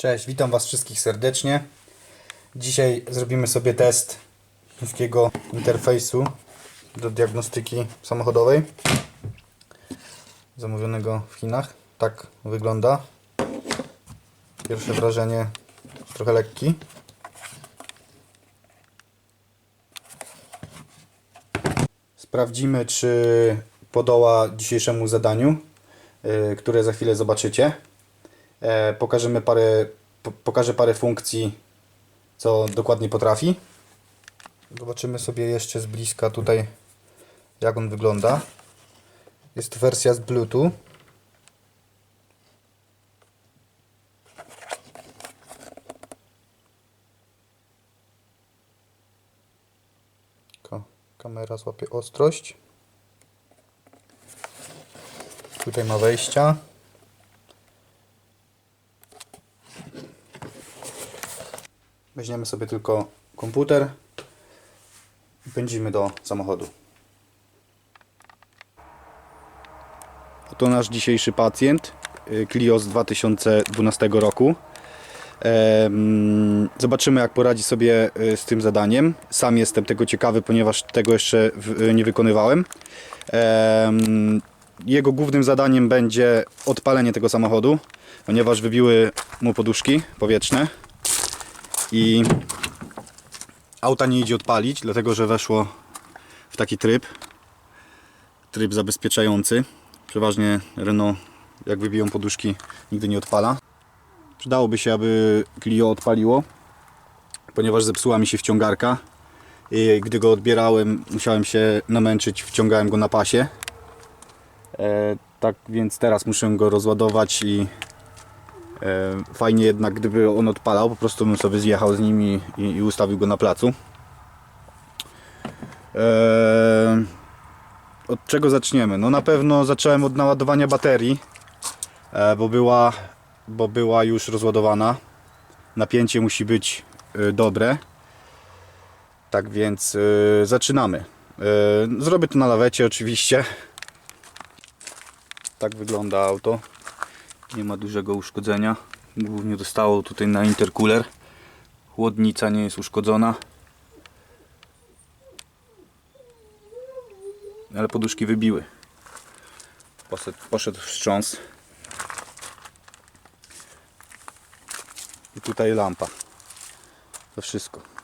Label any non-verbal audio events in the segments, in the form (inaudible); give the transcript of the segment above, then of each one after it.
Cześć, witam Was wszystkich serdecznie. Dzisiaj zrobimy sobie test chińskiego interfejsu do diagnostyki samochodowej zamówionego w Chinach. Tak wygląda. Pierwsze wrażenie trochę lekki. Sprawdzimy, czy podoła dzisiejszemu zadaniu, yy, które za chwilę zobaczycie. E, pokażemy parę, po, pokażę parę funkcji, co dokładnie potrafi. Zobaczymy sobie jeszcze z bliska tutaj, jak on wygląda. Jest wersja z Bluetooth. Ka- Kamera złapie ostrość. Tutaj ma wejścia. Weźmiemy sobie tylko komputer i pędzimy do samochodu. To nasz dzisiejszy pacjent, Clio z 2012 roku. Em, Zobaczymy jak poradzi sobie y, z tym zadaniem. Sam jestem tego ciekawy, ponieważ tego jeszcze y, nie wykonywałem. Em, Jego głównym zadaniem będzie odpalenie tego samochodu, ponieważ wybiły mu poduszki powietrzne i auta nie idzie odpalić, dlatego że weszło w taki tryb, tryb zabezpieczający. Przeważnie Renault, jak wybiją poduszki, nigdy nie odpala. Przydałoby się, aby Clio odpaliło, ponieważ zepsuła mi się wciągarka. I gdy go odbierałem, musiałem się namęczyć, wciągałem go na pasie. E, tak więc teraz muszę go rozładować i Fajnie jednak, gdyby on odpalał, po prostu bym sobie zjechał z nim i, i, ustawił go na placu. E, Od czego zaczniemy? No na pewno zacząłem od naładowania baterii, e, bo była, bo była już rozładowana. Napięcie musi być e, dobre. Tak więc e, zaczynamy. E, Zrobię to na lawecie oczywiście. Tak wygląda auto. Nie ma dużego uszkodzenia. Głównie dostało tutaj na intercooler. Chłodnica nie jest uszkodzona. Ale poduszki wybiły. Poszedł, poszedł wstrząs. I tutaj lampa. To wszystko.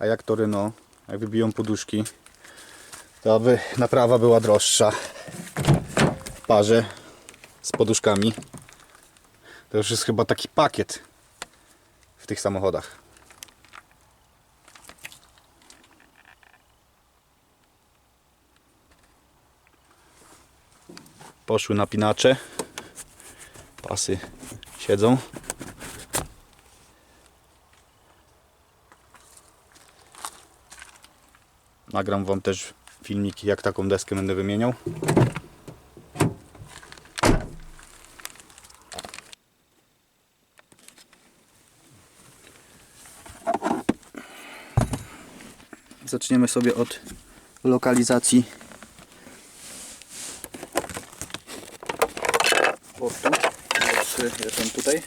A jak to Renault, jak wybiją poduszki, to aby naprawa była droższa w parze z poduszkami. To już jest chyba taki pakiet w tych samochodach. Poszły napinacze. Pasy siedzą. Nagram Wam też filmiki, jak taką deskę będę wymieniał. Zaczniemy sobie od lokalizacji portu. Jestem tutaj.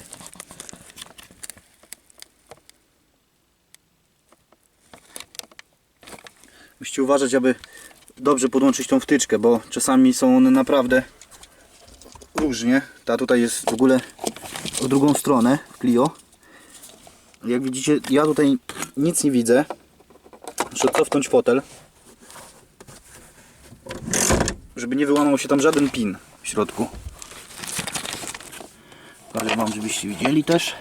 Musicie uważać, aby dobrze podłączyć tą wtyczkę, bo czasami są one naprawdę różnie. Ta tutaj jest w ogóle w drugą stronę w Clio. Jak widzicie, ja tutaj nic nie widzę. Muszę cofnąć fotel, żeby nie wyłamał się tam żaden pin w środku. Pokażę Wam, żebyście widzieli też.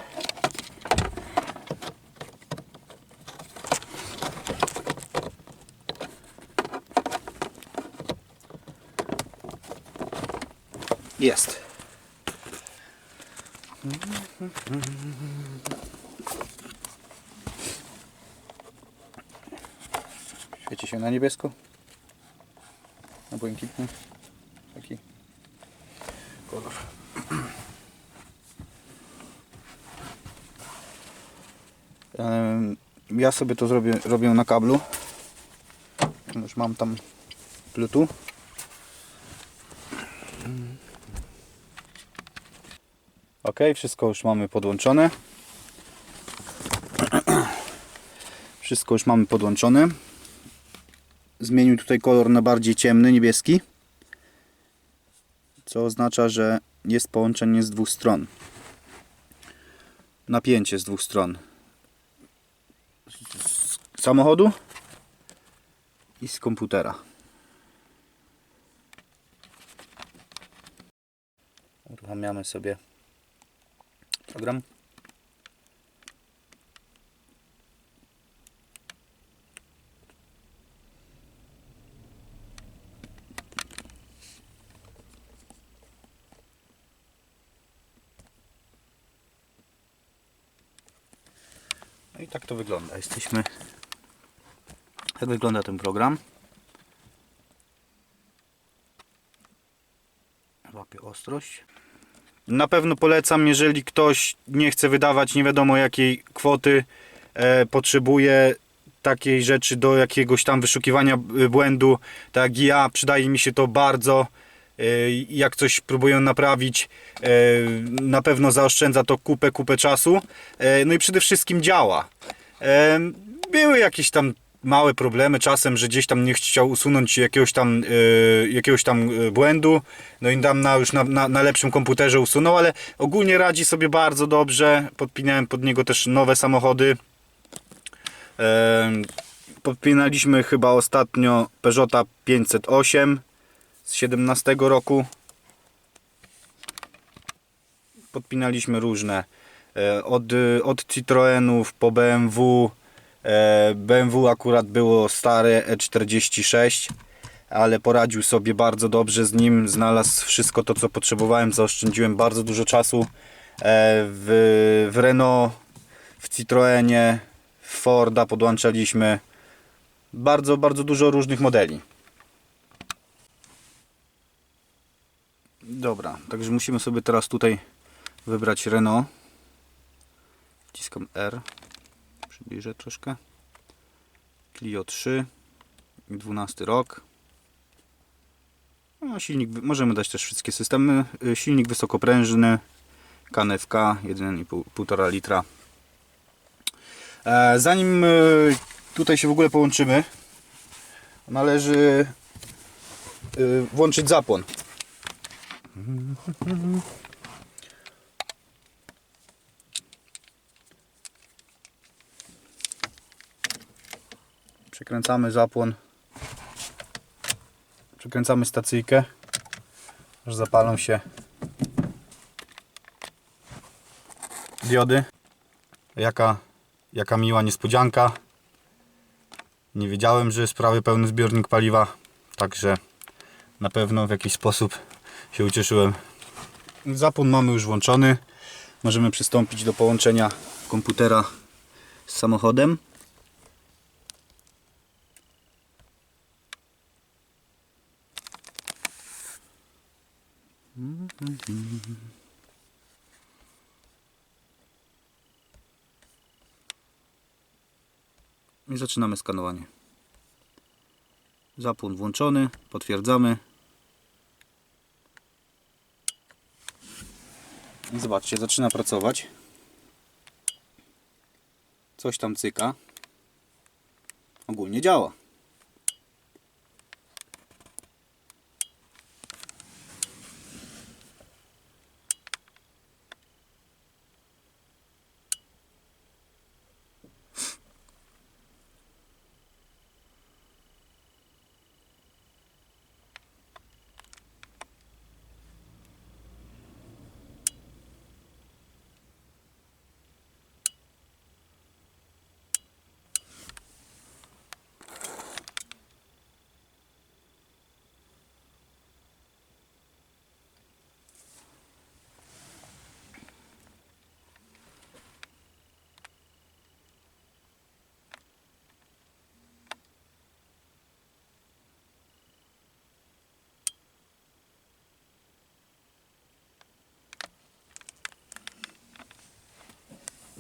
Jest. Świeci się na niebiesko. Na błękitny. Taki kolor. Ja sobie to zrobię, robię na kablu. Już mam tam Bluetooth. Ok, wszystko już mamy podłączone. (clears throat) Wszystko już mamy podłączone. Zmienił tutaj kolor na bardziej ciemny, niebieski. Co oznacza, że jest połączenie z dwóch stron. Napięcie z dwóch stron. Z samochodu i z komputera. Uruchamiamy sobie program. No i tak to wygląda. Jesteśmy. Tak wygląda ten program. Łapie ostrość. Na pewno polecam, jeżeli ktoś nie chce wydawać nie wiadomo jakiej kwoty, e, potrzebuje takiej rzeczy do jakiegoś tam wyszukiwania y, błędu, tak ja, przydaje mi się to bardzo. E, jak coś próbuję naprawić, e, na pewno zaoszczędza to kupę, kupę czasu. E, no i przede wszystkim działa. E, Były jakieś tam małe problemy czasem, że gdzieś tam nie chciał usunąć jakiegoś tam, e, jakiegoś tam e, błędu, no i tam na, już na, na, na lepszym komputerze usunął, ale ogólnie radzi sobie bardzo dobrze. Podpinałem pod niego też nowe samochody. Podpinaliśmy chyba ostatnio Peugeota 508 z 17 roku. Podpinaliśmy różne. e, Od, od Citroenów po BMW. E, BMW akurat było stare E46, ale poradził sobie bardzo dobrze z nim. Znalazł wszystko to, co potrzebowałem. Zaoszczędziłem bardzo dużo czasu e, w, w Renault, w Citroenie, w Forda podłączaliśmy. Bardzo, bardzo dużo różnych modeli. Dobra, także musimy sobie teraz tutaj wybrać Renault. Wciskam R. Przybliżę troszkę. Clio 3. 12 rok. No, silnik, możemy dać też wszystkie systemy. Y, Silnik wysokoprężny. KNFK 1,5 litra. E, Zanim y, tutaj się w ogóle połączymy, należy y, włączyć zapłon. Przekręcamy zapłon. Przekręcamy stacyjkę. Aż zapalą się diody. Jaka, jaka miła niespodzianka. Nie wiedziałem, że jest prawie pełny zbiornik paliwa. Także na pewno w jakiś sposób się ucieszyłem. Zapłon mamy już włączony. Możemy przystąpić do połączenia komputera z samochodem. I zaczynamy skanowanie. Zapłon włączony, potwierdzamy. I zobaczcie, zaczyna pracować. Coś tam cyka. Ogólnie działa.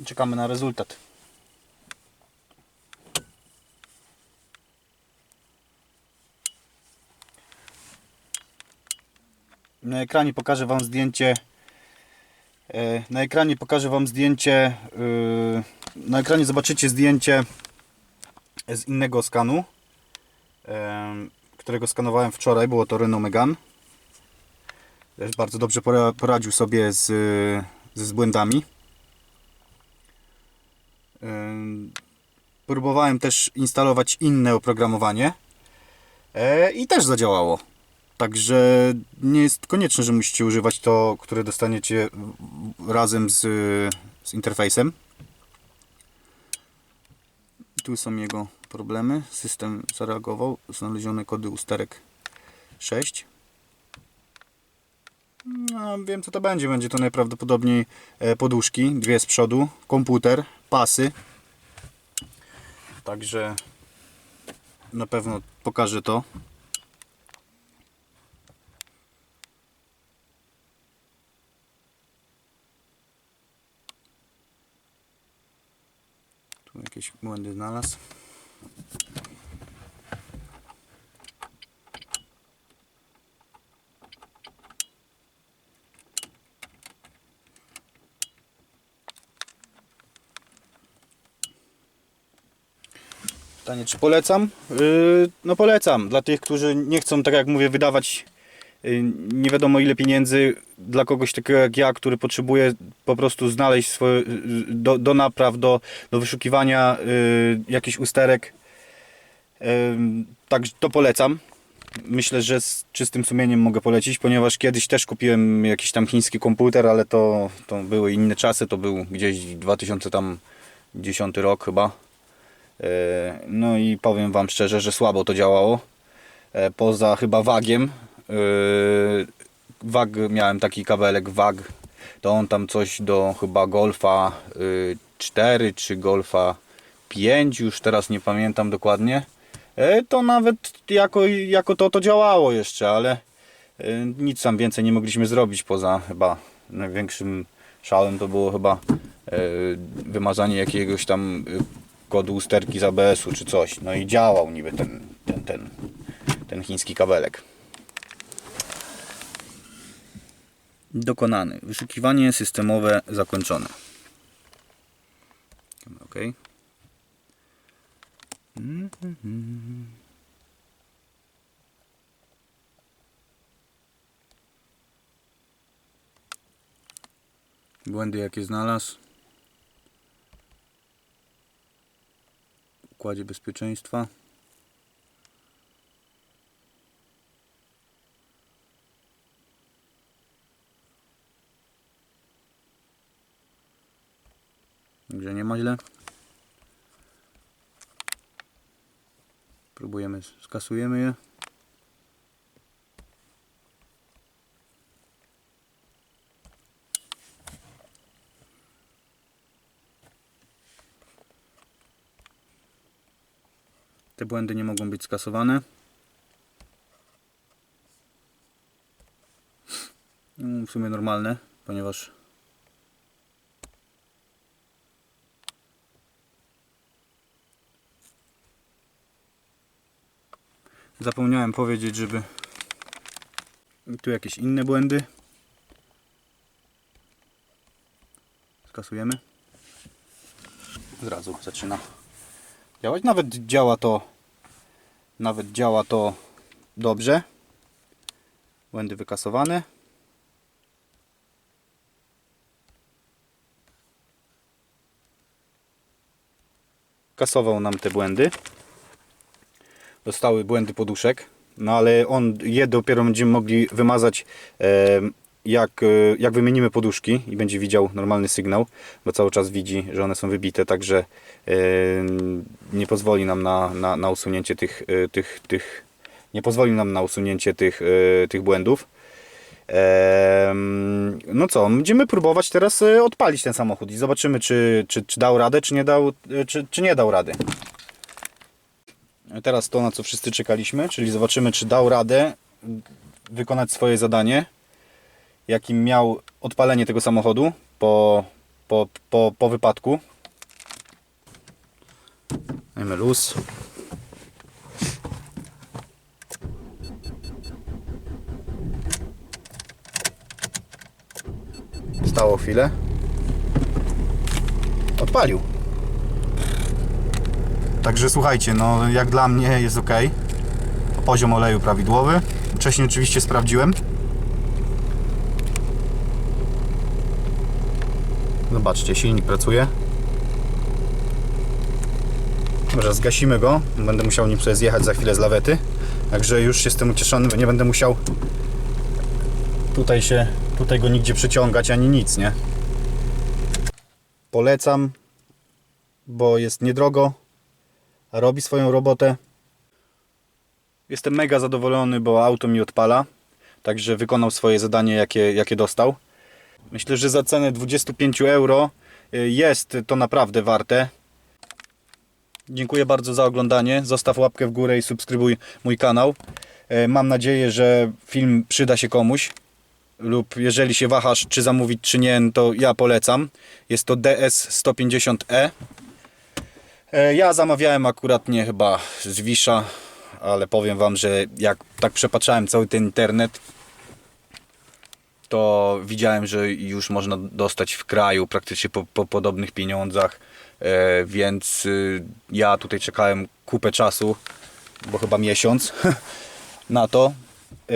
czekamy na rezultat. Na ekranie pokażę Wam zdjęcie e, na ekranie pokażę Wam zdjęcie e, na ekranie zobaczycie zdjęcie z innego skanu e, którego skanowałem wczoraj, było to Renault Megan też bardzo dobrze poradził sobie z, z błędami Em, Próbowałem też instalować inne oprogramowanie e, i też zadziałało. Także nie jest konieczne, że musicie używać to, które dostaniecie razem z, z interfejsem. Tu są jego problemy. System zareagował. Znalezione kody usterek 6. No, wiem co to będzie. Będzie to najprawdopodobniej e, poduszki, dwie z przodu, komputer, pasy. Także na pewno pokażę to. Tu jakieś błędy znalazł. Pytanie, czy polecam? Yy, no polecam. Dla tych, którzy nie chcą, tak jak mówię, wydawać yy, nie wiadomo ile pieniędzy dla kogoś takiego jak ja, który potrzebuje po prostu znaleźć swoje, yy, do, do napraw, do, do wyszukiwania yy, jakichś usterek. Yy, tak, to polecam. Myślę, że z czystym sumieniem mogę polecić, ponieważ kiedyś też kupiłem jakiś tam chiński komputer, ale to, to były inne czasy, to był gdzieś 2010 rok chyba. E, No i powiem Wam szczerze, że słabo to działało. E, Poza chyba wagiem. e, Wag, miałem taki kabelek wag. To on tam coś do chyba Golfa e, 4 czy Golfa 5, już teraz nie pamiętam dokładnie. To nawet jako, jako to to działało jeszcze, ale nic tam więcej nie mogliśmy zrobić poza chyba największym szałem to było chyba wymazanie jakiegoś tam kodu usterki z ABS-u czy coś. No i działał niby ten, ten, ten, ten chiński kabelek. Dokonany. Wyszukiwanie systemowe zakończone. OK. Błędy jakie znalazł. Układzie bezpieczeństwa. Także nie ma źle. Próbujemy, skasujemy je. Te błędy nie mogą być skasowane. Mm, W sumie normalne, ponieważ zapomniałem powiedzieć, żeby tu jakieś inne błędy skasujemy. Od razu zaczyna działać. Nawet działa to nawet działa to dobrze. Błędy wykasowane. Kasował nam te błędy. Zostały błędy poduszek. No ale on je dopiero będziemy mogli wymazać e, jak, e, jak wymienimy poduszki i będzie widział normalny sygnał, bo cały czas widzi, że one są wybite, także e, nie pozwoli nam na, na, na usunięcie tych, e, tych, tych nie pozwoli nam na usunięcie tych, tych błędów. No co, będziemy próbować teraz odpalić ten samochód i zobaczymy, czy, czy, czy dał radę, czy nie dał, czy, czy nie dał rady. Teraz to, na co wszyscy czekaliśmy, czyli zobaczymy, czy dał radę wykonać swoje zadanie, jakim miał odpalenie tego samochodu po, po, po, po wypadku. Dajmy luz. Stało chwilę. Odpalił. Także słuchajcie, no jak dla mnie jest ok. Poziom oleju prawidłowy. Wcześniej oczywiście sprawdziłem. Zobaczcie, silnik pracuje. Dobrze, zgasimy go. Będę musiał nim sobie zjechać za chwilę z lawety. Także już jestem ucieszony, nie będę musiał tutaj się, tutaj go nigdzie przyciągać ani nic, nie? Polecam, bo jest niedrogo, robi swoją robotę. Jestem mega zadowolony, bo auto mi odpala. Także wykonał swoje zadanie, jakie, jakie dostał. Myślę, że za cenę 25 euro y, jest to naprawdę warte. Dziękuję bardzo za oglądanie. Zostaw łapkę w górę i subskrybuj mój kanał. E, Mam nadzieję, że film przyda się komuś. Lub jeżeli się wahasz, czy zamówić, czy nie, to ja polecam. Jest to DS150E. E, Ja zamawiałem akurat nie chyba z Wisza, ale powiem Wam, że jak tak przepatrzałem cały ten internet, to widziałem, że już można dostać w kraju praktycznie po, po podobnych pieniądzach, e, więc y, ja tutaj czekałem kupę czasu, bo chyba miesiąc (laughs) na to, e,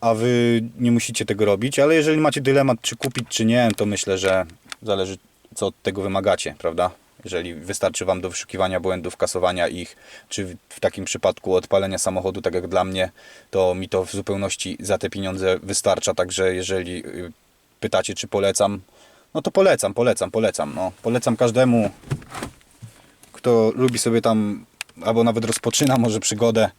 a wy nie musicie tego robić, ale jeżeli macie dylemat, czy kupić, czy nie, to myślę, że zależy co od tego wymagacie, prawda? Jeżeli wystarczy Wam do wyszukiwania błędów, kasowania ich, czy w- takim przypadku odpalenia samochodu, tak jak dla mnie, to mi to w zupełności za te pieniądze wystarcza. Także jeżeli y, pytacie, czy polecam, no to polecam, polecam, polecam. No. Polecam każdemu, kto lubi sobie tam, albo nawet rozpoczyna może przygodę.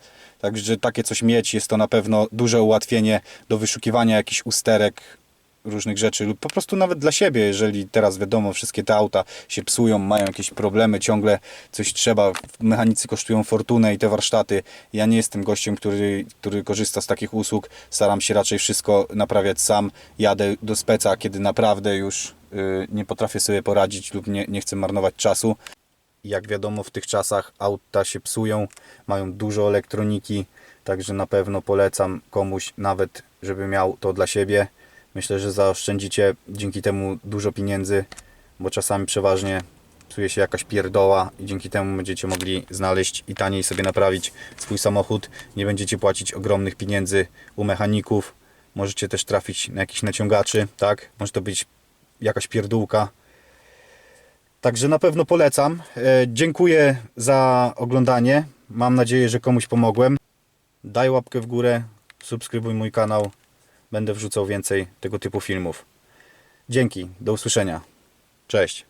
Także takie coś mieć jest to na pewno duże ułatwienie do wyszukiwania jakichś usterek, różnych rzeczy lub po prostu nawet dla siebie, jeżeli teraz wiadomo, wszystkie te auta się psują, mają jakieś problemy, ciągle coś trzeba, mechanicy kosztują fortunę i te warsztaty. Ja nie jestem gościem, który, który korzysta z takich usług, staram się raczej wszystko naprawiać sam, jadę do speca, kiedy naprawdę już y, nie potrafię sobie poradzić lub nie, nie chcę marnować czasu. Jak wiadomo, w tych czasach auta się psują, mają dużo elektroniki, także na pewno polecam komuś nawet, żeby miał to dla siebie. Myślę, że zaoszczędzicie dzięki temu dużo pieniędzy, bo czasami przeważnie psuje się jakaś pierdoła i dzięki temu będziecie mogli znaleźć i taniej sobie naprawić swój samochód. Nie będziecie płacić ogromnych pieniędzy u mechaników. Możecie też trafić na jakichś naciągaczy, tak? Może to być jakaś pierdółka, Także na pewno polecam. E, Dziękuję za oglądanie. Mam nadzieję, że komuś pomogłem. Daj łapkę w górę, subskrybuj mój kanał. Będę wrzucał więcej tego typu filmów. Dzięki, do usłyszenia. Cześć.